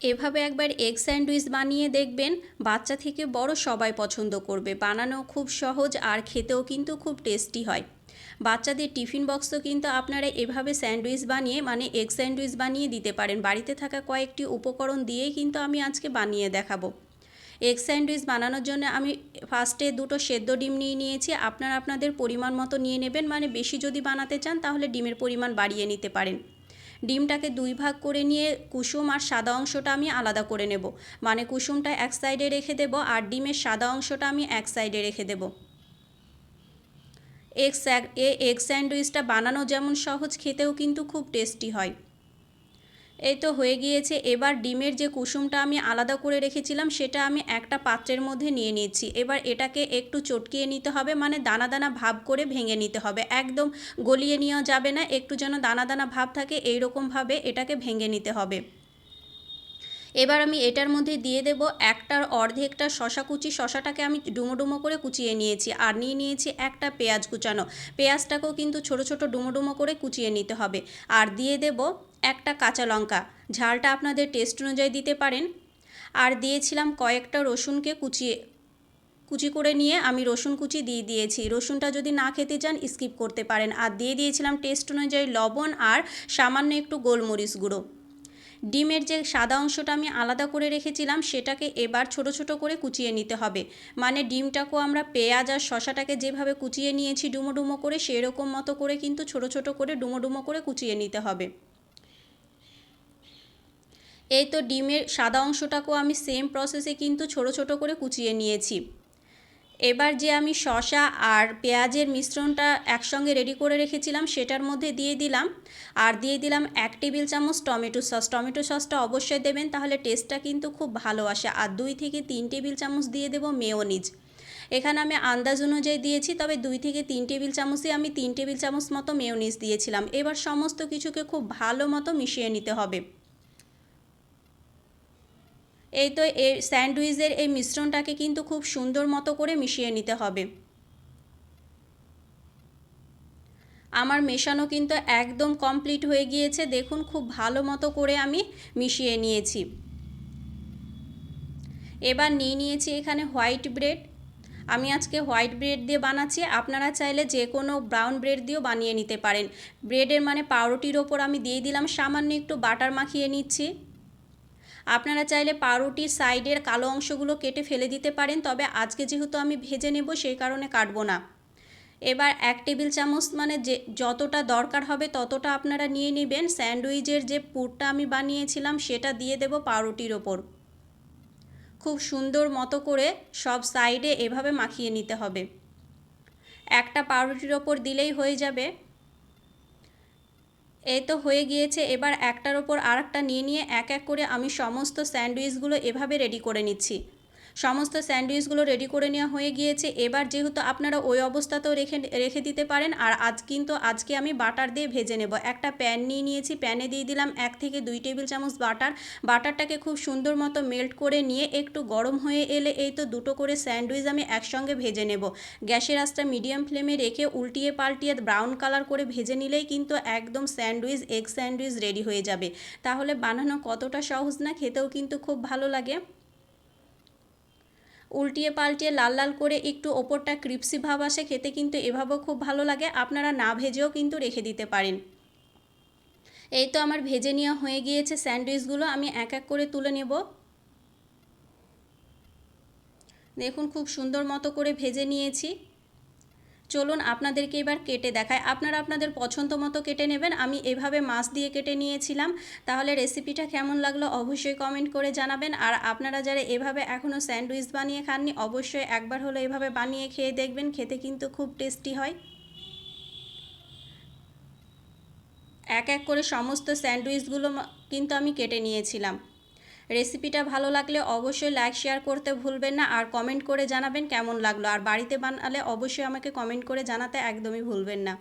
এভাবে একবার egg sandwich বানিয়ে দেখবেন, বাচ্চা থেকে বড় সবাই পছন্দ করবে। বানানো খুব সহজ আর খেতেও কিন্তু খুব টেস্টি হয়। বাচ্চাদের টিফিন বক্সও কিন্তু আপনারা এভাবে স্যান্ডউইচ বানিয়ে মানে এগ স্যান্ডউইচ বানিয়ে দিতে পারেন। বাড়িতে থাকা কয়েকটি উপকরণ দিয়েই কিন্তু আমি আজকে বানিয়ে দেখাবো। এগ স্যান্ডউইচ বানানোর জন্য আমি ফার্স্টে দুটো সেদ্ধ ডিম নিয়ে নিয়েছি। আপনারা আপনাদের পরিমাণ মতো নিয়ে নেবেন মানে বেশি যদি বানাতে চান তাহলে ডিমের পরিমাণ বাড়িয়ে নিতে পারেন। ডিমটাকে দুই ভাগ করে নিয়ে কুসুম আর সাদা অংশটা আমি আলাদা করে নেব। মানে কুসুমটা এক সাইডে রেখে দেব আর ডিমের সাদা অংশটা আমি এক সাইডে রেখে দেব। এগ এ এগ স্যান্ডউইচটা বানানো যেমন সহজ, খেতেও কিন্তু খুব টেস্টি হয়। এই তো হয়ে গিয়েছে। এবার ডিমের যে কুসুমটা আমি আলাদা করে রেখেছিলাম, সেটা আমি একটা পাত্রের মধ্যে নিয়ে নিয়েছি। এবার এটাকে একটু চটকিয়ে নিতে হবে মানে দানা দানা ভাব করে ভেঙে নিতে হবে। একদম গলিয়ে নেওয়া যাবে না, একটু যেন দানা দানা ভাব থাকে এই এইরকমভাবে এটাকে ভেঙে নিতে হবে। এবার আমি এটার মধ্যে দিয়ে দেব একটার অর্ধেকটা শশা কুচি। শশাটাকে আমি ডুমো ডুমো করে কুচিয়ে নিয়েছি আর নিয়ে নিয়েছি একটা পেঁয়াজ কুচানো। পেঁয়াজটাকেও কিন্তু ছোট ছোট ডুমো ডুমো করে কুচিয়ে নিতে হবে। আর দিয়ে দেব একটা কাঁচা লঙ্কা। ঝালটা আপনাদের টেস্ট অনুযায়ী দিতে পারেন। আর দিয়েছিলাম কয়েকটা রসুনকে কুচিয়ে, কুচি করে নিয়ে আমি রসুন কুচি দিয়ে দিয়েছি। রসুনটা যদি না খেতে চান স্কিপ করতে পারেন। আর দিয়ে দিয়েছিলাম টেস্ট অনুযায়ী লবণ আর সামান্য একটু গোলমরিচ গুঁড়ো। ডিমের যে সাদা অংশটা আমি আলাদা করে রেখেছিলাম, সেটাকে এবার ছোট ছোট করে কুচিয়ে নিতে হবে। মানে ডিমটাকেও আমরা পেঁয়াজ আর শশাটাকে যেভাবে কুচিয়ে নিয়েছি ডুমো ডুমো করে, সেরকম মতো করে কিন্তু ছোট ছোট করে ডুমো ডুমো করে কুচিয়ে নিতে হবে। এই তো ডিমের সাদা অংশটাকেও আমি সেম প্রসেসে কিন্তু ছোট ছোট করে কুচিয়ে নিয়েছি। এবার যে আমি শশা আর পেঁয়াজের মিশ্রণটা একসঙ্গে রেডি করে রেখেছিলাম, সেটার মধ্যে দিয়ে দিলাম। আর দিয়ে দিলাম এক টেবিল চামচ টমেটো সস। টমেটো সসটা অবশ্যই দেবেন, তাহলে টেস্টটা কিন্তু খুব ভালো আসে। আর দুই থেকে তিন টেবিল চামচ দিয়ে দেবো মেয়োনিজ। এখানে আমি আন্দাজ অনুযায়ী দিয়েছি, তবে দুই থেকে তিন টেবিল চামচই আমি তিন টেবিল চামচ মতো মেয়োনিজ দিয়েছিলাম। এবার সমস্ত কিছুকে খুব ভালো মতো মিশিয়ে নিতে হবে। এই তো এই স্যান্ডউইচের এই মিশ্রণটাকে কিন্তু খুব সুন্দর মতো করে মিশিয়ে নিতে হবে। আমার মেশানো কিন্তু একদম কমপ্লিট হয়ে গিয়েছে। দেখুন, খুব ভালো মতো করে আমি মিশিয়ে নিয়েছি। এবার নিয়ে নিয়েছি এখানে হোয়াইট ব্রেড। আমি আজকে হোয়াইট ব্রেড দিয়ে বানাচ্ছি। আপনারা চাইলে যে কোনো ব্রাউন ব্রেড দিয়েও বানিয়ে নিতে পারেন। ব্রেডের মানে পাউরুটির ওপর আমি দিয়ে দিলাম, সামান্য একটু বাটার মাখিয়ে নিচ্ছি। আপনারা চাইলে পাউরুটির সাইডের কালো অংশগুলো কেটে ফেলে দিতে পারেন, তবে আজকে যেহেতু আমি ভেজে নেব সেই কারণে কাটবো না। এবার এক টেবিল চামচ মানে যে, যতটা দরকার হবে ততটা আপনারা নিয়ে নেবেন। স্যান্ডউইচের যে পুরটা আমি বানিয়েছিলাম সেটা দিয়ে দেব পাউরুটির ওপর। খুব সুন্দর মতো করে সব সাইডে এভাবে মাখিয়ে নিতে হবে। একটা পাউরুটির ওপর দিলেই হয়ে যাবে। এই তো হয়ে গিয়েছে। এবার একটার ওপর আর একটা নিয়ে নিয়ে এক এক করে আমি সমস্ত স্যান্ডউইচগুলো এভাবে রেডি করে নিচ্ছি। সমস্ত স্যান্ডউইচগুলো রেডি করে নেওয়া হয়ে গিয়েছে। এবার যেহেতু আপনারা ওই অবস্থাতেও রেখে রেখে দিতে পারেন, আর আজ কিন্তু আজকে আমি বাটার দিয়ে ভেজে নেব। একটা প্যান নিয়ে নিয়েছি প্যানে দিয়ে দিলাম এক থেকে দুই টেবিল চামচ বাটার। বাটারটাকে খুব সুন্দর মতো মেল্ট করে নিয়ে একটু গরম হয়ে এলে এই তো দুটো করে স্যান্ডউইচ আমি একসঙ্গে ভেজে নেব। গ্যাসের আঁচটা মিডিয়াম ফ্লেমে রেখে উল্টিয়ে পাল্টিয়ে ব্রাউন কালার করে ভেজে নিলেই কিন্তু একদম স্যান্ডউইচ এগ স্যান্ডউইচ রেডি হয়ে যাবে। তাহলে বানানো কতটা সহজ না, খেতেও কিন্তু খুব ভালো লাগে। উল্টিয়ে পাল্টিয়ে লাল লাল করে একটু ওপরটা ক্রিপসি ভাব আসে, খেতে কিন্তু এভাবেও খুব ভালো লাগে। আপনারা না ভেজেও কিন্তু রেখে দিতে পারেন। এই তো আমার ভেজে নেওয়া হয়ে গিয়েছে স্যান্ডউইচগুলো, আমি এক এক করে তুলে নেব। দেখুন, খুব সুন্দর মতো করে ভেজে নিয়েছি। চলুন আপনাদেরকে এবার কেটে দেখায় আপনারা আপনাদের পছন্দ মতো কেটে নেবেন। আমি এভাবে মাছ দিয়ে কেটে নিয়েছিলাম। তাহলে রেসিপিটা কেমন লাগল অবশ্যই কমেন্ট করে জানাবেন। আর আপনারা যারা এভাবে এখনও স্যান্ডউইচ বানিয়ে খাননি, অবশ্যই একবার হলো এভাবে বানিয়ে খেয়ে দেখবেন। খেতে কিন্তু খুব টেস্টি হয়। এক এক করে সমস্ত স্যান্ডউইচগুলো কিন্তু আমি কেটে নিয়েছিলাম। রেসিপিটা ভালো লাগলে অবশ্যই লাইক শেয়ার করতে ভুলবেন না। আর কমেন্ট করে জানাবেন কেমন লাগল। আর বাড়িতে বানালে অবশ্যই আমাকে কমেন্ট করে জানাতে একদমই ভুলবেন না।